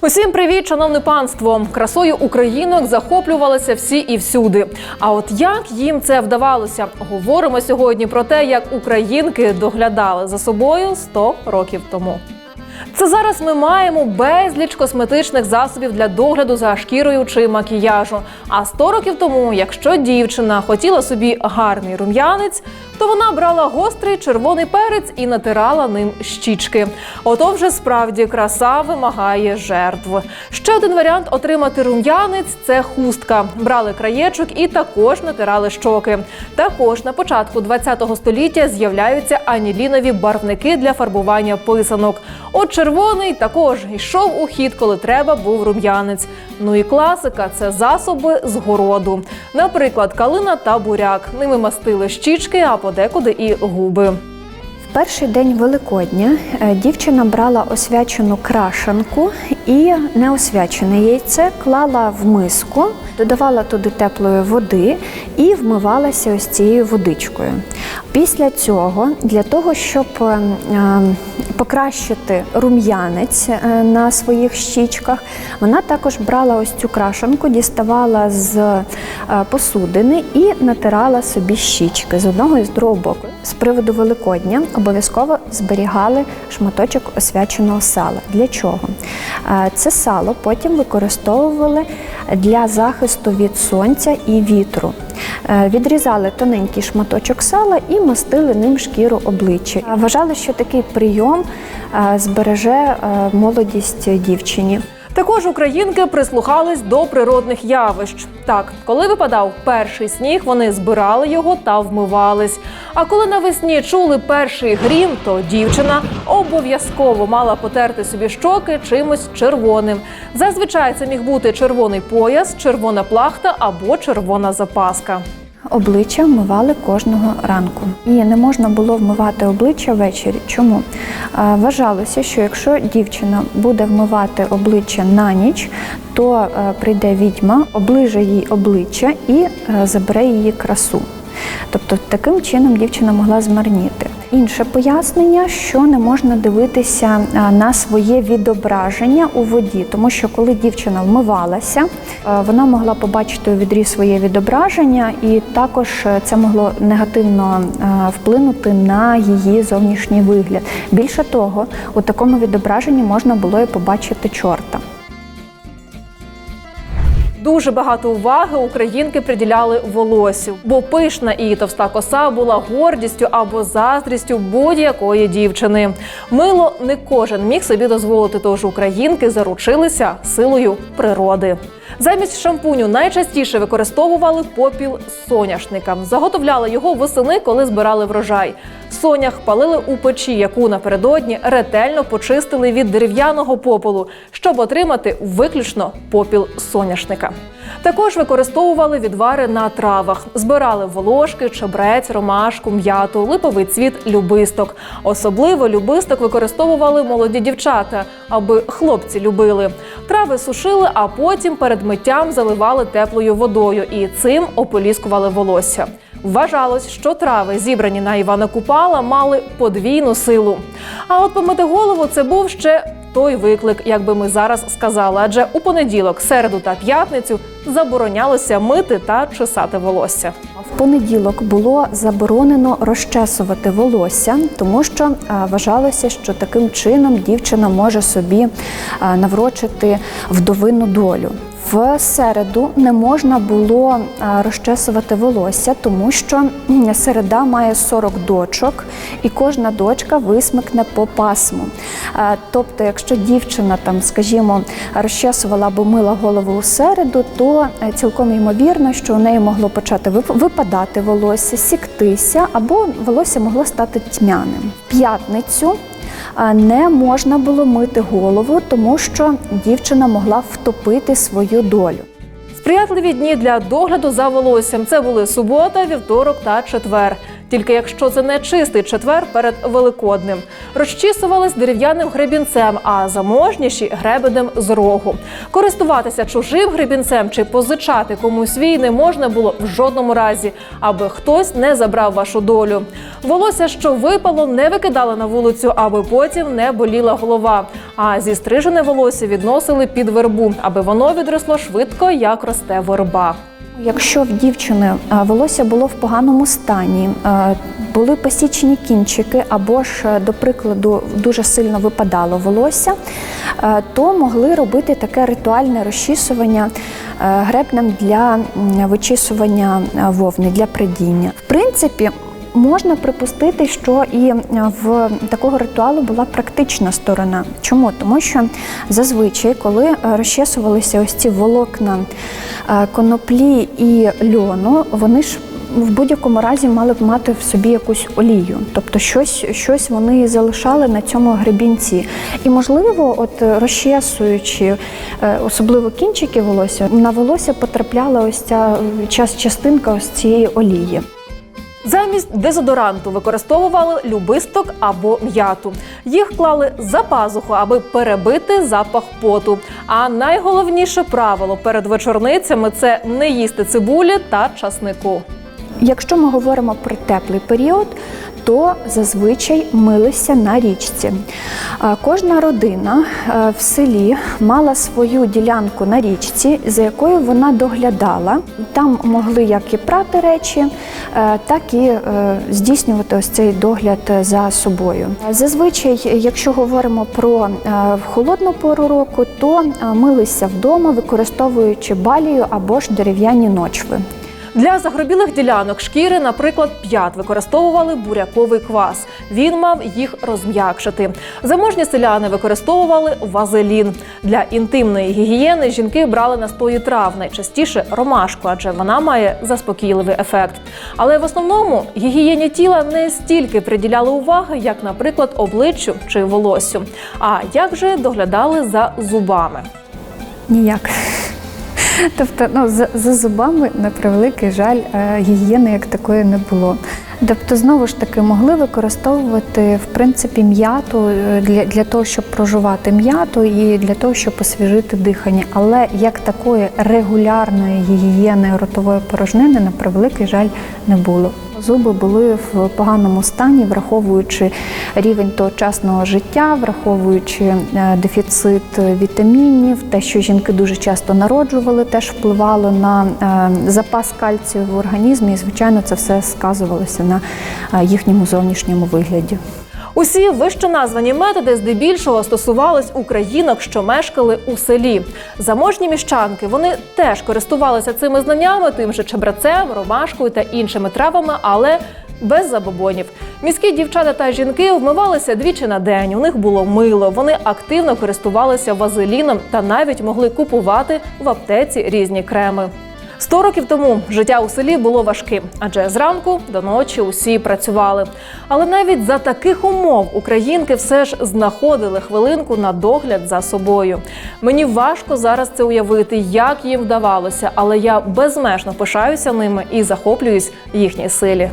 Усім привіт, шановне панство! Красою українок захоплювалися всі і всюди. А от як їм це вдавалося? Говоримо сьогодні про те, як українки доглядали за собою 100 років тому. Це зараз ми маємо безліч косметичних засобів для догляду за шкірою чи макіяжу. А 100 років тому, якщо дівчина хотіла собі гарний рум'янець, то вона брала гострий червоний перець і натирала ним щічки. Ото вже справді краса вимагає жертв. Ще один варіант отримати рум'янець це хустка. Брали краєчок і також натирали щоки. Також на початку ХХ століття з'являються анілінові барвники для фарбування писанок. От червоний також йшов у хід, коли треба був рум'янець. Ну і класика це засоби з городу. Наприклад, калина та буряк. Ними мастили щічки, а подекуди і губи. В перший день Великодня е, дівчина брала освячену крашанку і неосвячене яйце клала в миску, додавала туди теплої води і вмивалася ось цією водичкою. Після цього, для того, щоб е, е, покращити рум'янець е, на своїх щічках, вона також брала ось цю крашанку, діставала з е, посудини і натирала собі щічки з одного і з другого боку. З приводу Великодня обов'язково зберігали шматочок освяченого сала. Для чого? Е, Це сало потім використовували для захисту від сонця і вітру. Е, Відрізали тоненький шматочок сала і мастили ним шкіру обличчя. Вважали, що такий прийом е, збереже е, молодість дівчині. Також українки прислухались до природних явищ. Так, коли випадав перший сніг, вони збирали його та вмивались. А коли навесні чули перший грім, то дівчина обов'язково мала потерти собі щоки чимось червоним. Зазвичай це міг бути червоний пояс, червона плахта або червона запаска. Обличчя вмивали кожного ранку. І не можна було вмивати обличчя ввечері. Чому? Вважалося, що якщо дівчина буде вмивати обличчя на ніч, то е, прийде відьма, оближе їй обличчя і е, забере її красу. Тобто таким чином дівчина могла змарніти. Інше пояснення, що не можна дивитися на своє відображення у воді, тому що коли дівчина вмивалася, е, вона могла побачити у відрі своє відображення, і також е, це могло негативно е, вплинути на її зовнішній вигляд. Більше того, у такому відображенні можна було і побачити чорта. Дуже багато уваги українки приділяли волосю, бо пишна і товста коса була гордістю або заздрістю будь-якої дівчини. Мило не кожен міг собі дозволити, тож українки заручилися силою природи. Замість шампуню найчастіше використовували попіл соняшника. Заготовляли його восени, коли збирали врожай. Сонях палили у печі, яку напередодні ретельно почистили від дерев'яного попелу, щоб отримати виключно попіл соняшника. Також використовували відвари на травах, збирали волошки, чебрець, ромашку, м'яту, липовий цвіт, любисток. Особливо любисток використовували молоді дівчата, аби хлопці любили. Трави сушили, а потім перед миттям заливали теплою водою і цим ополіскували волосся. Вважалось, що трави, зібрані на Івана Купала, мали подвійну силу. А от помити голову це був ще той виклик, як би ми зараз сказали. Адже у понеділок, середу та п'ятницю заборонялося мити та чесати волосся. В понеділок було заборонено розчесувати волосся, тому що е, вважалося, що таким чином дівчина може собі е, наврочити вдовинну долю. В середу не можна було е, розчесувати волосся, тому що середа має 40 дочок, і кожна дочка висмикне по пасму. Е, Тобто, якщо дівчина там, скажімо, розчесувала або мила голову у середу, то е, цілком ймовірно, що у неї могло почати випадати волосся, сіктися, або волосся могло стати тьмяним. В п'ятницю не можна було мити голову, тому що дівчина могла втопити свою долю. Сприятливі дні для догляду за волоссям це були субота, вівторок та четвер. Тільки якщо це не чистий четвер перед Великоднем. Розчісувались дерев'яним гребінцем, а заможніші гребенем з рогу. Користуватися чужим гребінцем чи позичати комусь свій не можна було в жодному разі, аби хтось не забрав вашу долю. Волосся, що випало, не викидали на вулицю, аби потім не боліла голова. А зістрижене волосся відносили під вербу, аби воно відросло швидко, як росте верба. Якщо в дівчини волосся було в поганому стані, були посічені кінчики, або ж, е, до прикладу, дуже сильно випадало волосся, е, то могли робити таке ритуальне розчісування е, гребнем для вичісування вовни, для придіння. В принципі, Можна припустити, що і е, в такого ритуалу була практична сторона. Чому? Тому що зазвичай, коли е, розчесувалися ось ці волокна е, коноплі і льону, вони ж в будь-якому разі мали б мати в собі якусь олію, тобто щось, щось вони залишали на цьому гребінці. І можливо, от розчесуючи особливо кінчики волосся, на волосся потрапляла ось ця частинка ось цієї олії. Замість дезодоранту використовували любисток або м'яту. Їх клали за пазуху, аби перебити запах поту. А найголовніше правило перед вечорницями це не їсти цибулі та часнику. Якщо ми говоримо про теплий період, то зазвичай милися на річці. Кожна родина в селі мала свою ділянку на річці, за якою вона доглядала. Там могли як і прати речі, е, так і е, здійснювати ось цей догляд за собою. Зазвичай, якщо говоримо про е, холодну пору року, то милися вдома, використовуючи балію або ж дерев'яні ночви. Для загробілих ділянок шкіри, наприклад, п'ят використовували буряковий квас. Він мав їх розм'якшити. Заможні селяни використовували вазелін. Для інтимної гігієни жінки брали настої трав, найчастіше ромашку, адже вона має заспокійливий ефект. Але в основному гігієні тіла не стільки приділяли уваги, як, наприклад, обличчю чи волоссю. А як же доглядали за зубами? Ніяк. Тобто, ну, за, за зубами, на превеликий жаль, е, гігієни як такої не було. Тобто, знову ж таки, могли використовувати в принципі м'яту е, для, для того, щоб проживати м'яту і для того, щоб освіжити дихання. Але як такої регулярної гігієни ротової порожнини, на превеликий жаль, не було. Зуби були в поганому стані, враховуючи рівень тогочасного життя, враховуючи е, дефіцит вітамінів, те, що жінки дуже часто народжували, теж впливало на е, запас кальцію в організмі, і звичайно, це все сказувалося на е, їхньому зовнішньому вигляді. Усі вище названі методи здебільшого стосувались українок, що мешкали у селі. Заможні міщанки вони теж користувалися цими знаннями, тим же чебрецем, ромашкою та іншими травами, але без забобонів. Міські дівчата та жінки вмивалися двічі на день. У них було мило. Вони активно користувалися вазеліном та навіть могли купувати в аптеці різні креми. Сто років тому життя у селі було важким, адже зранку до ночі усі працювали. Але навіть за таких умов українки все ж знаходили хвилинку на догляд за собою. Мені важко зараз це уявити, як їм вдавалося, але я безмежно пишаюся ними і захоплююсь їхній силі.